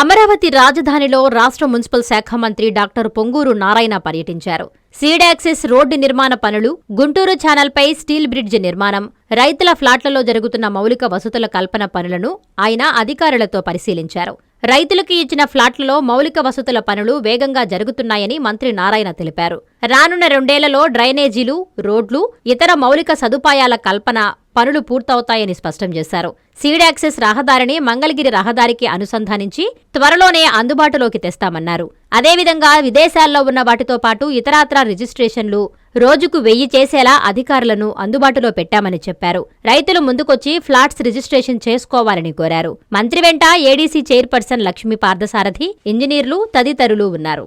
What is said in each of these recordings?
అమరావతి రాజధానిలో రాష్ట్ర మున్సిపల్ శాఖ మంత్రి డాక్టర్ పొంగూరు నారాయణ పర్యటించారు. సీడాక్సిస్ రోడ్డు నిర్మాణ పనులు గుంటూరు ఛానల్పై స్టీల్ బ్రిడ్జ్ నిర్మాణం రైతుల ఫ్లాట్లలో జరుగుతున్న మౌలిక వసతుల కల్పన పనులను ఆయన అధికారులతో పరిశీలించారు. రైతులకు ఇచ్చిన ఫ్లాట్లలో మౌలిక వసతుల పనులు వేగంగా జరుగుతున్నాయని మంత్రి నారాయణ తెలిపారు. రానున్న రెండేళ్ళలో డ్రైనేజీలు రోడ్లు ఇతర మౌలిక సదుపాయాల కల్పన పనులు పూర్తవుతాయని స్పష్టం చేశారు. సీడాక్సెస్ రహదారిని మంగళగిరి రహదారికి అనుసంధానించి త్వరలోనే అందుబాటులోకి తెస్తామన్నారు. అదేవిధంగా విదేశాల్లో ఉన్న వాటితో పాటు ఇతరాత్ర రిజిస్ట్రేషన్లు రోజుకు వెయ్యి చేసేలా అధికారులను అందుబాటులో పెట్టామని చెప్పారు. రైతులు ముందుకొచ్చి ఫ్లాట్స్ రిజిస్ట్రేషన్ చేసుకోవాలని కోరారు. మంత్రి వెంట ఏడీసీ చైర్పర్సన్ లక్ష్మీ పార్థసారథి ఇంజనీర్లు తదితరులు ఉన్నారు.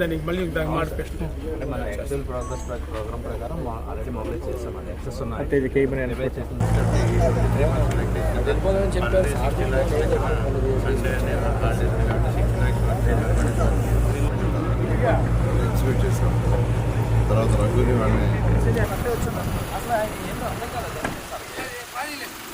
దానికి మళ్ళీ దానికి మార్పు అంటే మన ఎక్సెల్ ప్రోగ్రెస్ ప్రోగ్రామ్ ప్రకారం ఆల్రెడీ మొబైల్ చేసామండి ఎక్సెస్ ఉన్నాయి. అంటే ఇది కేబిన్ మొబైల్ చేసిన ఎక్స్పెక్ట్ చేస్తాం. తర్వాత రంగుని Победили!